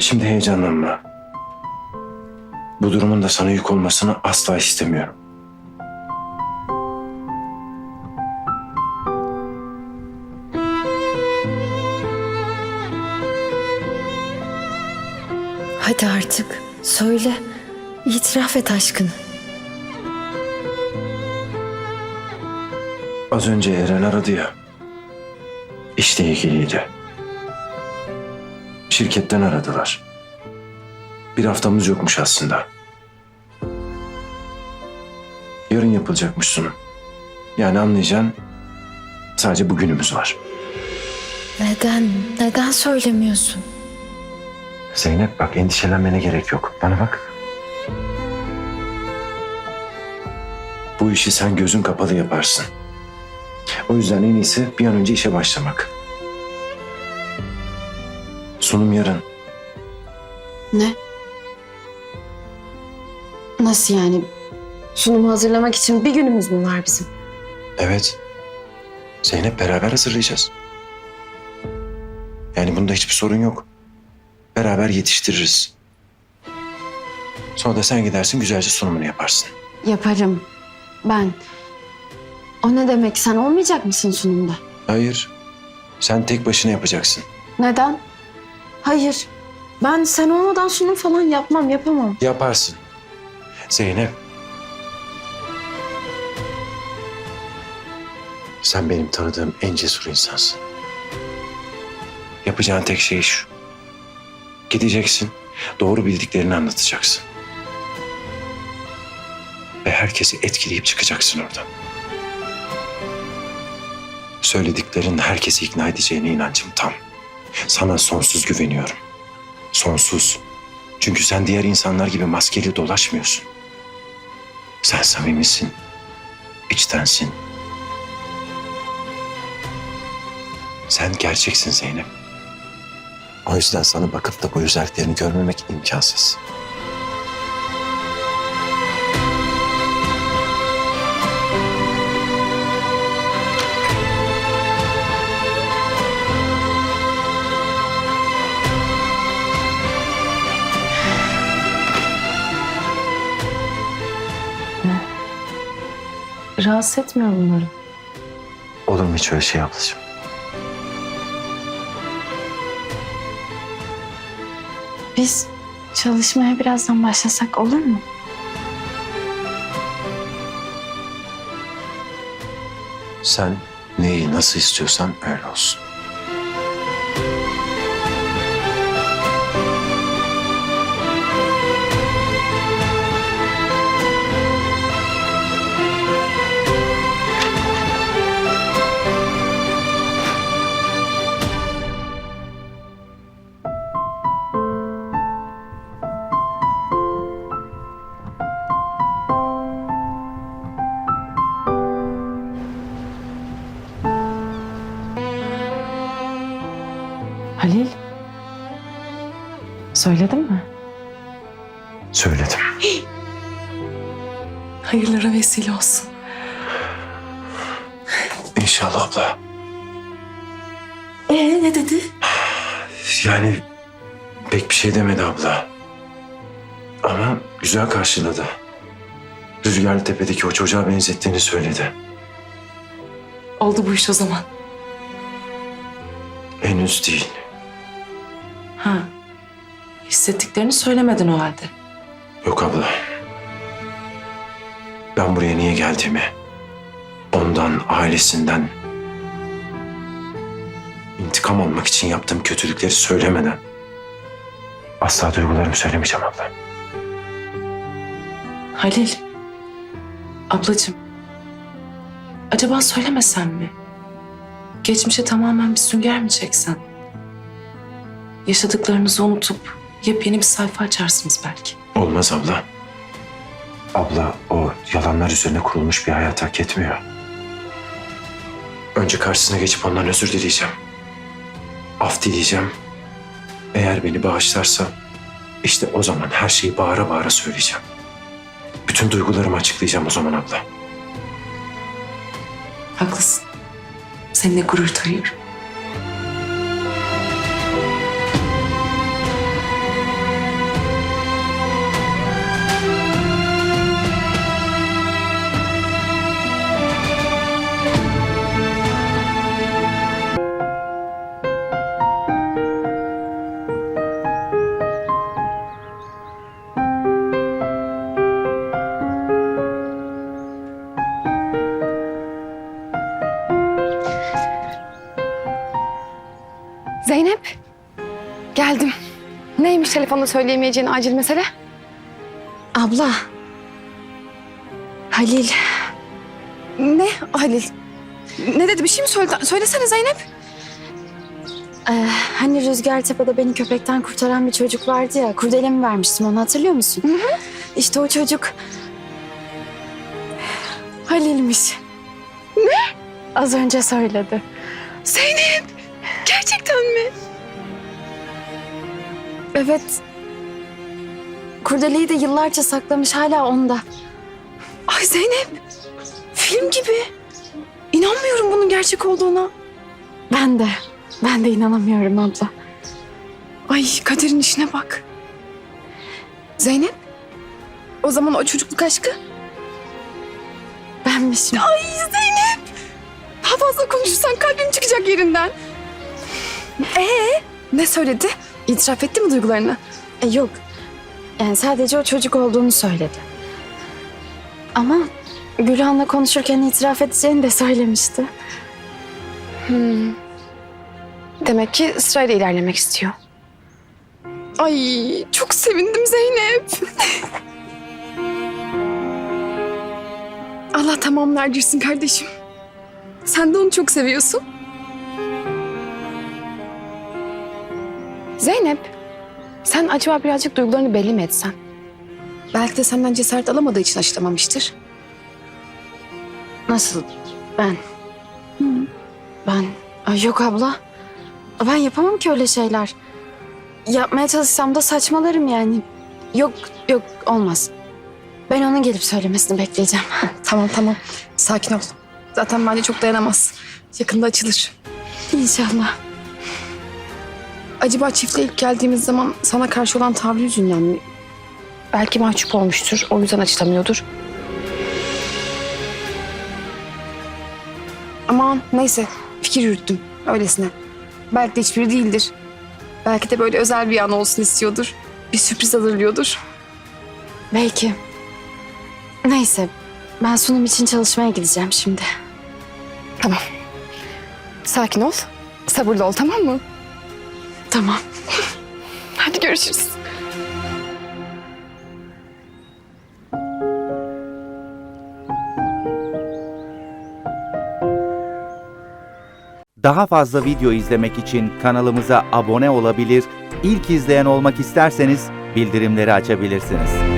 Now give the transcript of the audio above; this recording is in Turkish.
Şimdi heyecanlanma. Bu durumun da sana yük olmasını asla istemiyorum. Hadi artık söyle. İtiraf et aşkını. Az önce Eren aradı ya. İşle ilgiliydi. Şirketten aradılar. Bir haftamız yokmuş aslında. Yarın yapılacakmış sunum. Yani anlayacağın sadece bugünümüz var. Neden? Neden söylemiyorsun? Zeynep bak endişelenmene gerek yok. Bana bak. Bu işi sen gözün kapalı yaparsın. O yüzden en iyisi bir an önce işe başlamak. Sunum yarın. Ne? Nasıl yani? Sunumu hazırlamak için bir günümüz mü var bizim? Evet. Zeynep beraber hazırlayacağız. Yani bunda hiçbir sorun yok. Beraber yetiştiririz. Sonra da sen gidersin güzelce sunumunu yaparsın. Yaparım. Ben. O ne demek? Sen olmayacak mısın sunumda? Hayır. Sen tek başına yapacaksın. Neden? Hayır. Ben sen olmadan sunum falan yapmam, yapamam. Yaparsın. Zeynep. Sen benim tanıdığım en cesur insansın. Yapacağın tek şey şu. Gideceksin, doğru bildiklerini anlatacaksın. Ve herkesi etkileyip çıkacaksın oradan. Söylediklerin herkesi ikna edeceğine inancım tam. Sana sonsuz güveniyorum. Sonsuz. Çünkü sen diğer insanlar gibi maskeli dolaşmıyorsun. Sen samimisin. içtensin. Sen gerçeksin Zeynep. O yüzden sana bakıp da bu özelliklerini görmemek imkansız. Rahatsız etmiyor bunları. Olur mu hiç öyle şey ablacığım? Biz çalışmaya birazdan başlasak olur mu? Sen neyi nasıl istiyorsan öyle olsun. Halil. Söyledin mi? Söyledim. Hayırlara vesile olsun. İnşallah abla. Ee ne dedi? Yani pek bir şey demedi abla. Ama güzel karşıladı. Rüzgarlı Tepe'deki o çocuğa benzettiğini söyledi. Oldu bu iş o zaman. Henüz değil. Ha. Hissettiklerini söylemedin o halde. Yok abla. Ben buraya niye geldiğimi, ondan, ailesinden intikam almak için yaptığım kötülükleri söylemeden asla duygularımı söylemeyeceğim abla. Halil. Ablacığım. Acaba söylemesen mi? Geçmişe tamamen bir sünger mi çeksen? Yaşadıklarınızı unutup yepyeni bir sayfa açarsınız belki. Olmaz abla. Abla o yalanlar üzerine kurulmuş bir hayat hak etmiyor. Önce karşısına geçip ondan özür dileyeceğim. Af dileyeceğim. Eğer beni bağışlarsa işte o zaman her şeyi bağıra bağıra söyleyeceğim. Bütün duygularımı açıklayacağım o zaman abla. Haklısın. Seninle gurur duyuyorum. Zeynep. Geldim. Neymiş telefonda söyleyemeyeceğin acil mesele? Abla. Halil. Ne Halil? Ne dedi bir şey mi söyledi? Söylesene Zeynep. Ee, hani Rüzgar Tepe'de beni köpekten kurtaran bir çocuk vardı ya. Kurdelemi vermiştim onu hatırlıyor musun? İşte o çocuk Halil'miş. Ne? Az önce söyledi. Evet. Kurdeleyi de yıllarca saklamış hala onda. Ay Zeynep. Film gibi. İnanmıyorum bunun gerçek olduğuna. Ben de. Ben de inanamıyorum abla. Ay kaderin işine bak. Zeynep. O zaman o çocukluk aşkı. Benmişim. Ay Zeynep. Daha fazla konuşursan kalbim çıkacak yerinden. Ee, ne söyledi? İtiraf etti mi duygularını? E, yok. Yani sadece o çocuk olduğunu söyledi. Ama Gülhan'la konuşurken itiraf edeceğini de söylemişti. Hmm. Demek ki sırayla ilerlemek istiyor. Ay çok sevindim Zeynep. Allah tamamını erdirsin kardeşim. Sen de onu çok seviyorsun. Zeynep, sen acaba birazcık duygularını belli mi etsen? Belki de senden cesaret alamadığı için açıklamamıştır. Nasıl? Ben. Ben. Ay yok abla. Ben yapamam ki öyle şeyler. Yapmaya çalışsam da saçmalarım yani. Yok yok olmaz. Ben onun gelip söylemesini bekleyeceğim. Tamam tamam, sakin ol. Zaten bence çok dayanamaz. Yakında açılır. İnşallah. Acaba çifte ilk geldiğimiz zaman sana karşı olan tavrı yüzünden mi? Belki mahcup olmuştur. O yüzden açılamıyordur. Aman neyse. Fikir yürüttüm. Öylesine. Belki de hiçbiri değildir. Belki de böyle özel bir an olsun istiyordur. Bir sürpriz hazırlıyordur. Belki. Neyse. Ben sunum için çalışmaya gideceğim şimdi. Sakin ol. Sabırlı ol tamam mı? Tamam. Hadi görüşürüz. Daha fazla video izlemek için kanalımıza abone olabilir, ilk izleyen olmak isterseniz bildirimleri açabilirsiniz.